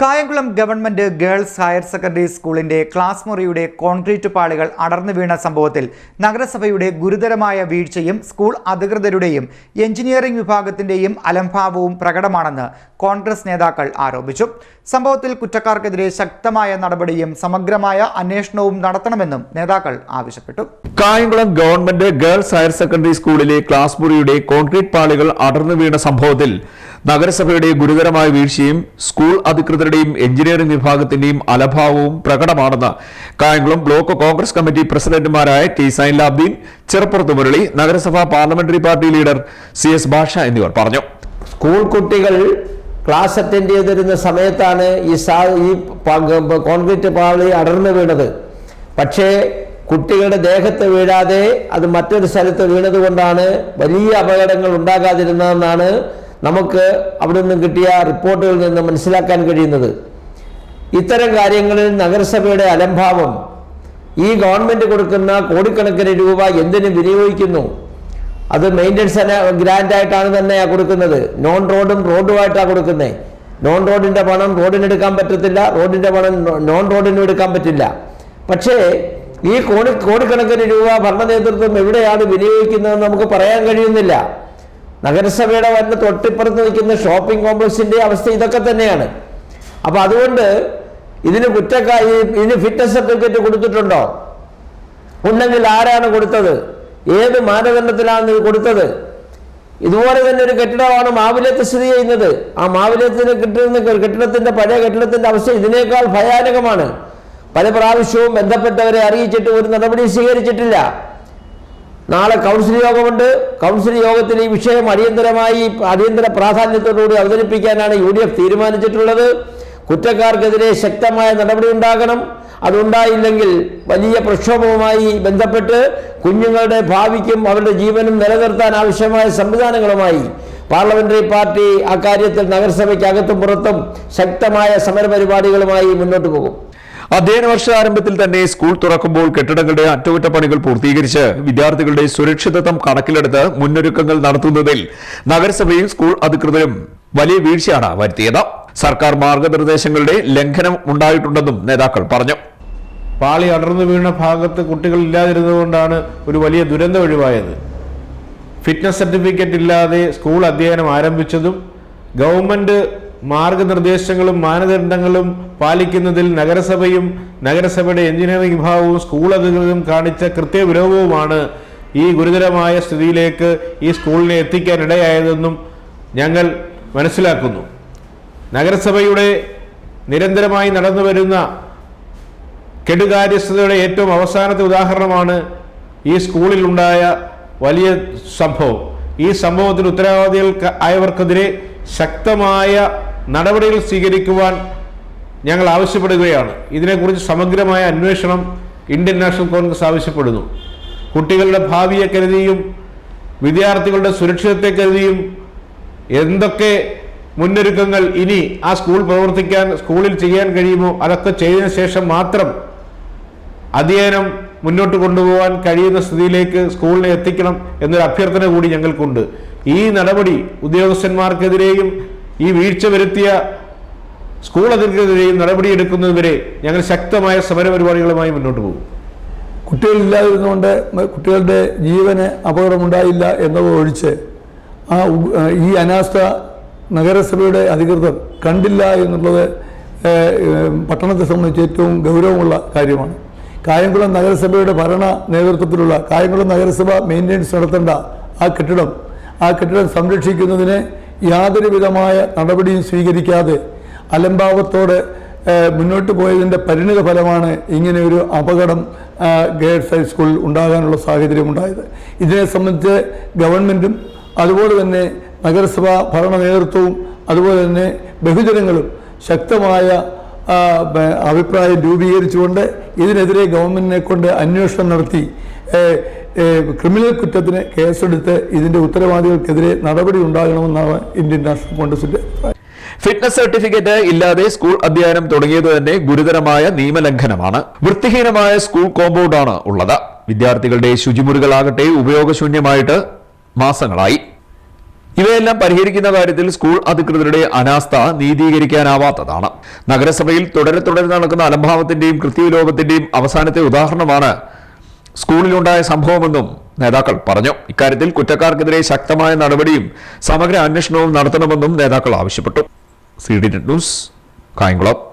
Kayamkulam government girls higher secondary സ്കൂളിന്റെ class മുറിയുടെ concrete പാളികൾ അടർന്നു വീണ സംഭവത്തിൽ നഗരസഭയുടെ ഗുരുതരമായ വീഴ്ചയും സ്കൂൾ അധികൃതരുടെയും എഞ്ചിനീയറിംഗ് വിഭാഗത്തിന്റെയും അലംഭാവവും പ്രകടമാണെന്ന് കോൺഗ്രസ് നേതാക്കൾ ആരോപിച്ചു. സംഭവത്തിൽ കുറ്റക്കാർക്കെതിരെ ശക്തമായ നടപടിയും സമഗ്രമായ അന്വേഷണവും നടത്തണമെന്നും നേതാക്കൾ ആവശ്യപ്പെട്ടു. Kayamkulam government girls higher secondary സ്കൂളിലെ ക്ലാസ് മുറിയുടെ കോൺക്രീറ്റ് പാളികൾ അടർന്നു വീണ സംഭവത്തിൽ നഗരസഭയുടെ ഗുരുതരമായ വീഴ്ചയും സ്കൂൾ അധികൃതരുടെയും എഞ്ചിനീയറിംഗ് വിഭാഗത്തിന്റെയും അലഭാവവും പ്രകടമാണെന്ന് കായംകുളം ബ്ലോക്ക് കോൺഗ്രസ് കമ്മിറ്റി പ്രസിഡന്റുമാരായ ടി സൈൻലാബ്ദീൻ ചെറുപ്പുറത്ത് മുരളി നഗരസഭാ parliamentary party leader C S Basha എന്നിവർ പറഞ്ഞു. സ്കൂൾ കുട്ടികൾ ക്ലാസ് അറ്റൻഡ് ചെയ്തിരുന്ന സമയത്താണ് ഈ സാ ഈ കോൺക്രീറ്റ് പാളി അടർന്നു വീണത്. പക്ഷേ കുട്ടികളുടെ ദേഹത്ത് വീഴാതെ അത് മറ്റൊരു സ്ഥലത്ത് വീണതുകൊണ്ടാണ് വലിയ അപകടങ്ങൾ ഉണ്ടാകാതിരുന്നതെന്നാണ് നമുക്ക് അവിടെ നിന്നും കിട്ടിയ റിപ്പോർട്ടുകളിൽ നിന്ന് മനസ്സിലാക്കാൻ കഴിയുന്നത് ഇത്തരം കാര്യങ്ങളിൽ നഗരസഭയുടെ അലംഭാവം ഈ ഗവൺമെന്റ് കൊടുക്കുന്ന കോടിക്കണക്കിന് രൂപ എന്തിനു വിനിയോഗിക്കുന്നു? അത് മെയിന്റനൻസ് ഗ്രാൻഡ് ആയിട്ടാണ് തന്നെ കൊടുക്കുന്നത്. നോൺ റോഡും റോഡുമായിട്ടാണ് കൊടുക്കുന്നത് നോൺ റോഡിന്റെ പണം റോഡിന് എടുക്കാൻ പറ്റത്തില്ല റോഡിന്റെ പണം നോൺ റോഡിനും എടുക്കാൻ പറ്റില്ല. പക്ഷേ ഈ കോടി കോടിക്കണക്കിന് രൂപ ഭരണ നേതൃത്വം എവിടെയാണ് വിനിയോഗിക്കുന്നതെന്ന് നമുക്ക് പറയാൻ കഴിയുന്നില്ല. നഗരസഭയുടെ വന്ന് തൊട്ടിപ്പുറത്ത് നിൽക്കുന്ന ഷോപ്പിംഗ് കോംപ്ലക്സിന്റെ അവസ്ഥ ഇതൊക്കെ തന്നെയാണ്. അപ്പൊ അതുകൊണ്ട് ഇതിന് കുറ്റക്കാ ഇതിന് ഫിറ്റ്നസ് സർട്ടിഫിക്കറ്റ് കൊടുത്തിട്ടുണ്ടോ? ഉണ്ടെങ്കിൽ ആരാണ് കൊടുത്തത്? ഏത് മാനദണ്ഡത്തിലാണ് ഇത് കൊടുത്തത്? ഇതുപോലെ തന്നെ ഒരു കെട്ടിടമാണ് മാവിലത്ത് സ്ഥിതി ചെയ്യുന്നത്. ആ മാവിലത്തിന് കിട്ടുന്ന കെട്ടിടത്തിന്റെ പഴയ കെട്ടിടത്തിന്റെ അവസ്ഥ ഇതിനേക്കാൾ ഭയാനകമാണ്. പല പ്രാവശ്യവും ബന്ധപ്പെട്ടവരെ അറിയിച്ചിട്ട് ഒരു നടപടി സ്വീകരിച്ചിട്ടില്ല. നാളെ കൗൺസിൽ യോഗമുണ്ട്. കൗൺസിൽ യോഗത്തിൽ ഈ വിഷയം അടിയന്തരമായി അടിയന്തര പ്രാധാന്യത്തോടുകൂടി അവതരിപ്പിക്കാനാണ് യു ഡി എഫ് തീരുമാനിച്ചിട്ടുള്ളത്. കുറ്റക്കാർക്കെതിരെ ശക്തമായ നടപടി ഉണ്ടാകണം. അതുണ്ടായില്ലെങ്കിൽ വലിയ പ്രക്ഷോഭവുമായി ബന്ധപ്പെട്ട് കുഞ്ഞുങ്ങളുടെ ഭാവിക്കും അവരുടെ ജീവനും നിലനിർത്താൻ ആവശ്യമായ സംവിധാനങ്ങളുമായി പാർലമെന്ററി പാർട്ടി അക്കാര്യത്തിൽ നഗരസഭയ്ക്ക് അകത്തും പുറത്തും ശക്തമായ സമരപരിപാടികളുമായി മുന്നോട്ട് പോകും. അധ്യയന വർഷാരംഭത്തിൽ തന്നെ സ്കൂൾ തുറക്കുമ്പോൾ കെട്ടിടങ്ങളുടെ അറ്റകുറ്റപ്പണികൾ പൂർത്തീകരിച്ച് വിദ്യാർത്ഥികളുടെ സുരക്ഷിതത്വം കണക്കിലെടുത്ത് മുന്നൊരുക്കങ്ങൾ നടത്തുന്നതിൽ നഗരസഭയും സ്കൂൾ അധികൃതരും വലിയ വീഴ്ചയാണ് വരുത്തിയത്. സർക്കാർ മാർഗനിർദ്ദേശങ്ങളുടെ ലംഘനം ഉണ്ടായിട്ടുണ്ടെന്നും നേതാക്കൾ പറഞ്ഞു. പാളി അടർന്നു വീണ ഭാഗത്ത് കുട്ടികൾ ഇല്ലാതിരുന്നതുകൊണ്ടാണ് ഒരു വലിയ ദുരന്തം ഒഴിവായത്. ഫിറ്റ്നസ് സർട്ടിഫിക്കറ്റ് ഇല്ലാതെ സ്കൂൾ അധ്യയനം ആരംഭിച്ചതും ഗവൺമെന്റ് മാർഗനിർദ്ദേശങ്ങളും മാനദണ്ഡങ്ങളും പാലിക്കുന്നതിൽ നഗരസഭയും നഗരസഭയുടെ എഞ്ചിനീയറിംഗ് വിഭാഗവും സ്കൂൾ അധികൃതരും കാണിച്ച കൃത്യവിരോധവുമാണ് ഈ ഗുരുതരമായ സ്ഥിതിയിലേക്ക് ഈ സ്കൂളിനെ എത്തിക്കാൻ ഇടയായതെന്നും ഞങ്ങൾ മനസ്സിലാക്കുന്നു. നഗരസഭയുടെ നിരന്തരമായി നടന്നു വരുന്ന കെടുകാര്യസ്ഥതയുടെ ഏറ്റവും അവസാനത്തെ ഉദാഹരണമാണ് ഈ സ്കൂളിലുണ്ടായ വലിയ സംഭവം. ഈ സംഭവത്തിൽ ഉത്തരവാദികൾ ആയവർക്കെതിരെ ശക്തമായ നടപടികൾ സ്വീകരിക്കുവാൻ ഞങ്ങൾ ആവശ്യപ്പെടുകയാണ്. ഇതിനെക്കുറിച്ച് സമഗ്രമായ അന്വേഷണം ഇന്ത്യൻ നാഷണൽ കോൺഗ്രസ് ആവശ്യപ്പെടുന്നു. കുട്ടികളുടെ ഭാവിയെ കരുതിയും വിദ്യാർത്ഥികളുടെ സുരക്ഷിതത്തെ കരുതിയും എന്തൊക്കെ മുന്നൊരുക്കങ്ങൾ ഇനി ആ സ്കൂൾ പ്രവർത്തിക്കാൻ സ്കൂളിൽ ചെയ്യാൻ കഴിയുമോ അതൊക്കെ ചെയ്തതിനു ശേഷം മാത്രം അധ്യയനം മുന്നോട്ട് കൊണ്ടുപോകാൻ കഴിയുന്ന സ്ഥിതിയിലേക്ക് സ്കൂളിനെ എത്തിക്കണം എന്നൊരു അഭ്യർത്ഥന കൂടി ഞങ്ങൾക്കുണ്ട്. ഈ നടപടി ഉദ്യോഗസ്ഥന്മാർക്കെതിരെയും ഈ വീഴ്ച വരുത്തിയ സ്കൂൾ അധികൃതരെയും നടപടിയെടുക്കുന്നതുവരെ ഞങ്ങൾ ശക്തമായ സമരപരിപാടികളുമായി മുന്നോട്ട് പോകും. കുട്ടികളില്ലാതിരുന്നുകൊണ്ട് കുട്ടികളുടെ ജീവന് അപകടമുണ്ടായില്ല എന്നത് ഒഴിച്ച് ആ ഈ അനാസ്ഥ നഗരസഭയുടെ അധികൃതർ കണ്ടില്ല എന്നുള്ളത് പട്ടണത്തെ സംബന്ധിച്ച് ഏറ്റവും ഗൗരവമുള്ള കാര്യമാണ്. കായംകുളം നഗരസഭയുടെ ഭരണ നേതൃത്വത്തിലുള്ള കായംകുളം നഗരസഭ മെയിന്റെനൻസ് നടത്തേണ്ട ആ കെട്ടിടം ആ കെട്ടിടം സംരക്ഷിക്കുന്നതിന് യാതൊരു വിധമായ നടപടിയും സ്വീകരിക്കാതെ അലംഭാവത്തോടെ മുന്നോട്ട് പോയതിന്റെ പരിണിത ഫലമാണ് ഇങ്ങനെ ഒരു അപകടം ഗേൾസ് ഹൈസ്കൂളിൽ ഉണ്ടാകാനുള്ള സാഹചര്യം ഉണ്ടായത്. ഇതിനെ സംബന്ധിച്ച് ഗവൺമെന്റും അതുപോലെ തന്നെ നഗരസഭാ ഭരണ നേതൃത്വവും അതുപോലെ തന്നെ ബഹുജനങ്ങളും ശക്തമായ അഭിപ്രായം രൂപീകരിച്ചുകൊണ്ട് ഇതിനെതിരെ ഗവൺമെന്റിനെ കൊണ്ട് അന്വേഷണം നടത്തി ക്രിമിനൽ കുറ്റത്തിന് കേസെടുത്ത് ഇതിന്റെ ഉത്തരവാദികൾക്കെതിരെ നടപടി ഉണ്ടാകണമെന്നാണ് ഇന്ത്യൻ നാഷണൽ കോൺഗ്രസിന്റെ ഫിറ്റ്നസ് സർട്ടിഫിക്കറ്റ് ഇല്ലാതെ സ്കൂൾ അധ്യയനം തുടങ്ങിയത് തന്നെ ഗുരുതരമായ നിയമലംഘനമാണ്. വൃത്തിഹീനമായ സ്കൂൾ കോമ്പൗണ്ടാണ് ഉള്ളത്. വിദ്യാർത്ഥികളുടെ ശുചിമുറികളാകട്ടെ ഉപയോഗശൂന്യമായിട്ട് മാസങ്ങളായി. ഇവയെല്ലാം പരിഹരിക്കുന്ന കാര്യത്തിൽ സ്കൂൾ അധികൃതരുടെ അനാസ്ഥ നീതീകരിക്കാനാവാത്തതാണ്. നഗരസഭയിൽ തുടരെ തുടരെ നടക്കുന്ന അലംഭാവത്തിന്റെയും കൃത്യവിലോപത്തിന്റെയും അവസാനത്തെ ഉദാഹരണമാണ് സ്കൂളിലുണ്ടായ സംഭവമെന്നും നേതാക്കൾ പറഞ്ഞു. ഇക്കാര്യത്തിൽ കുറ്റക്കാർക്കെതിരെ ശക്തമായ നടപടിയും സമഗ്ര അന്വേഷണവും നടത്തണമെന്നും നേതാക്കൾ ആവശ്യപ്പെട്ടു. C D news Kayamkulam.